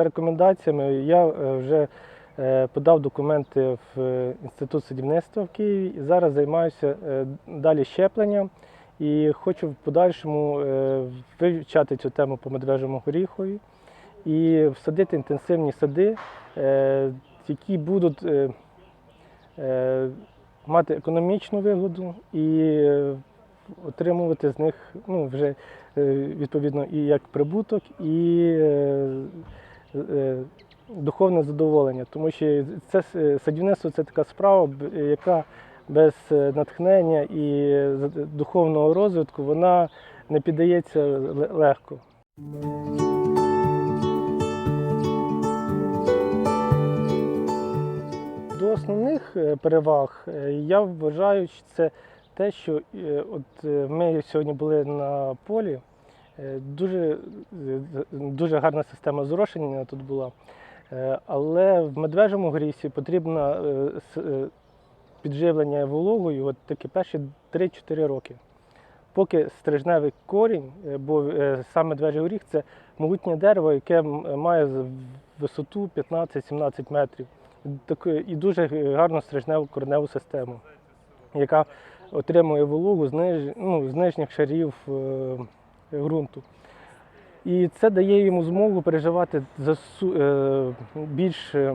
за рекомендаціями я е, вже е, подав документи в е, Інститут садівництва в Києві і зараз займаюся далі щепленням. І хочу в подальшому вивчати цю тему по медвежому горіхові і всадити інтенсивні сади, які будуть мати економічну вигоду і отримувати з них ну, вже відповідно і як прибуток, і духовне задоволення. Тому що це садівництво це така справа, яка без е, натхнення і духовного розвитку вона не піддається легко. До основних е, переваг е, я вважаю, що це те, що е, от е, ми сьогодні були на полі, е, дуже, е, дуже гарна система зрошення тут була. Е, Але в медвежому грісі потрібно е, е, підживлення вологою от такі перші 3-4 роки. Поки стрижневий корінь, е, бо е, сам медвежий горіх це могутнє дерево, яке має висоту 15-17 метрів. І дуже гарну стрижневу кореневу систему, яка отримує вологу з, ну, нижніх шарів е, ґрунту. І це дає йому змогу переживати засу, е, більш е,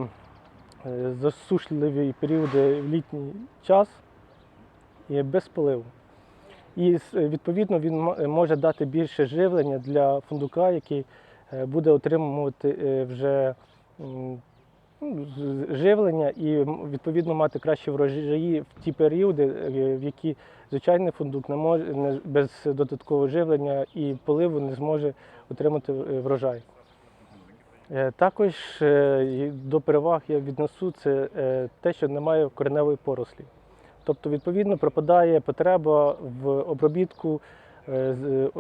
засушливі періоди в літній час і без поливу. І відповідно він може дати більше живлення для фундука, який е, буде отримувати е, вже живлення і відповідно мати кращі врожаї в ті періоди, е, в які звичайний фундук не може без додаткового живлення і поливу не зможе отримати е, врожай. Е, Також до переваг я віднесу це те, що немає кореневої порослі. Тобто, відповідно, пропадає потреба в обробітку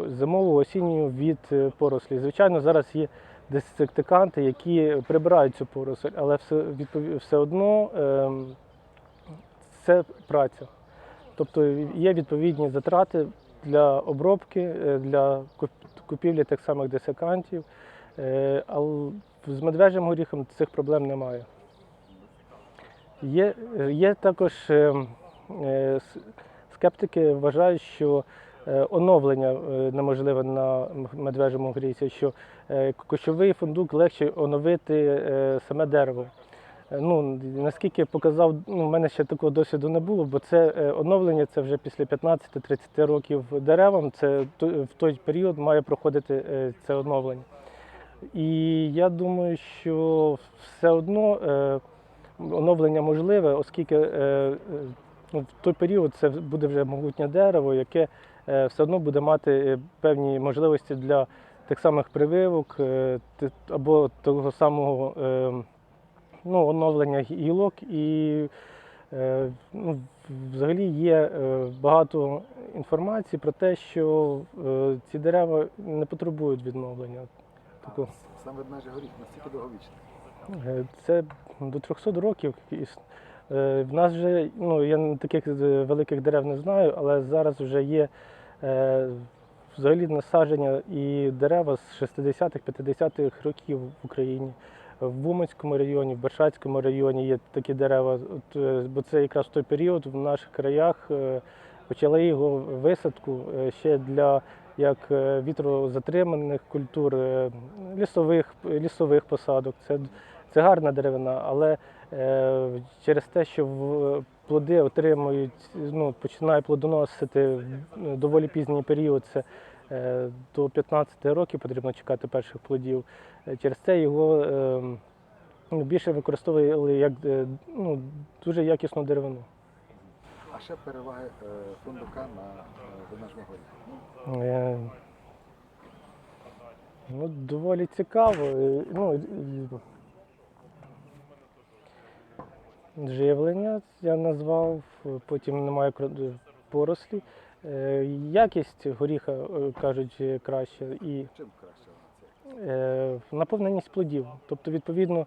зимового осіннього від порослі. Звичайно, зараз є дезінсектиканти, які прибирають цю поросль, але все, все одно ем, це праця. Тобто є відповідні затрати для обробки, е, для купівлі тих самих десикантів. Е, Але з медвежим горіхом цих проблем немає. Є, е, є також е, е, с- скептики вважають, що оновлення е, неможливе на медвежому грісі, що е, кощовий фундук легше оновити е, саме дерево. Е, Ну, наскільки показав, ну, в мене ще такого досвіду не було, бо це е, оновлення це вже після 15-30 років деревам. Це в той період має проходити е, це оновлення. І я думаю, що все одно е, оновлення можливе, оскільки е, е, ну, в той період це буде вже могутнє дерево, яке е, все одно буде мати е, певні можливості для тих самих прививок е, або того самого е, ну, оновлення гілок. І е, ну, взагалі є е, багато інформації про те, що е, ці дерева не потребують відновлення. Таку- Сам ведмежий горіх настільки довговічний. Е, Це до 300 років. Е, В нас вже, ну я таких е, великих дерев не знаю, але зараз вже є е, взагалі насадження і дерева з 60-х, 50-х років в Україні. В Уманському районі, в Бершацькому районі є такі дерева, е, бо це якраз той період в наших краях е, почали його висадку е, ще для як е, вітрозатриманих культур, е, лісових, лісових посадок. Це, це гарна деревина, але е, через те, що в- плоди отримують, ну, починає плодоносити в доволі пізній період, це е, до 15 років потрібно чекати перших плодів. Е, Через це його е, більше використовували як е, ну, дуже якісну деревину. А ще переваги е, фундука на е. Е, Ну, доволі цікаво. Е, Ну, і- живлення я назвав, потім немає порослі. Е, Якість горіха, е, кажуть, краще. І Чим краще е, наповненість плодів. Тобто, відповідно,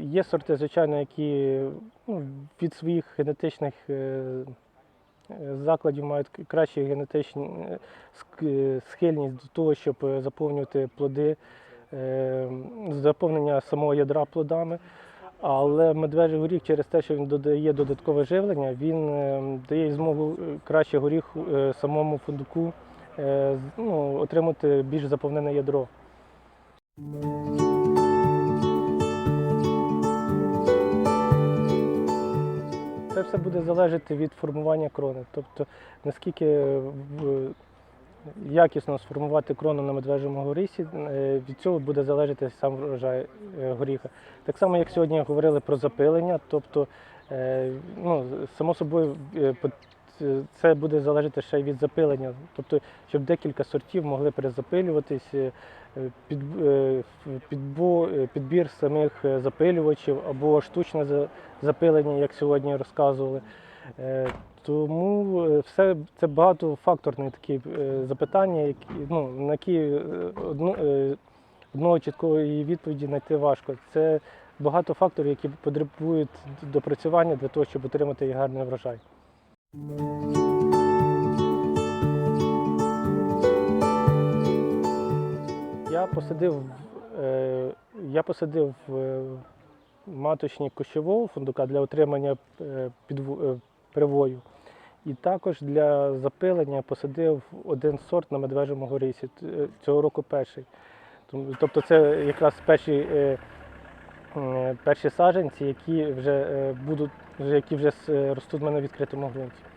є сорти, звичайно, які ну, від своїх генетичних закладів мають к- кращі генетичні ск- е, схильність до того, щоб заповнювати плоди заповнення самого ядра плодами. Але медвежий горіх через те, що він додає додаткове живлення, він е, дає змогу е, краще горіх е, самому фундуку ну, отримати більш заповнене ядро. Це все буде залежати від формування крони. Тобто наскільки якісно сформувати крону на медвежому горісі, е, від цього буде залежати сам врожай е, горіха. Так само, як сьогодні говорили про запилення, тобто, е, ну, само собою, це буде залежати ще й від запилення, тобто, щоб декілька сортів могли перезапилюватись, під, е, підбір самих запилювачів або штучне запилення, як сьогодні розказували. Е, Тому е, все це багатофакторні такі е, запитання, які, ну, на які одну, одного чіткої відповіді знайти важко. Це багато факторів, які потребують допрацювання для того, щоб отримати гарний врожай. Я посадив, я посадив маточні кущового фундука для отримання привою. І також для запилення посадив один сорт на медвежому горісі. Е, Цього року перший. Тобто це якраз перші, е, е, перші саджанці, які вже будуть, які вже ростуть в мене в відкритому ґрунті.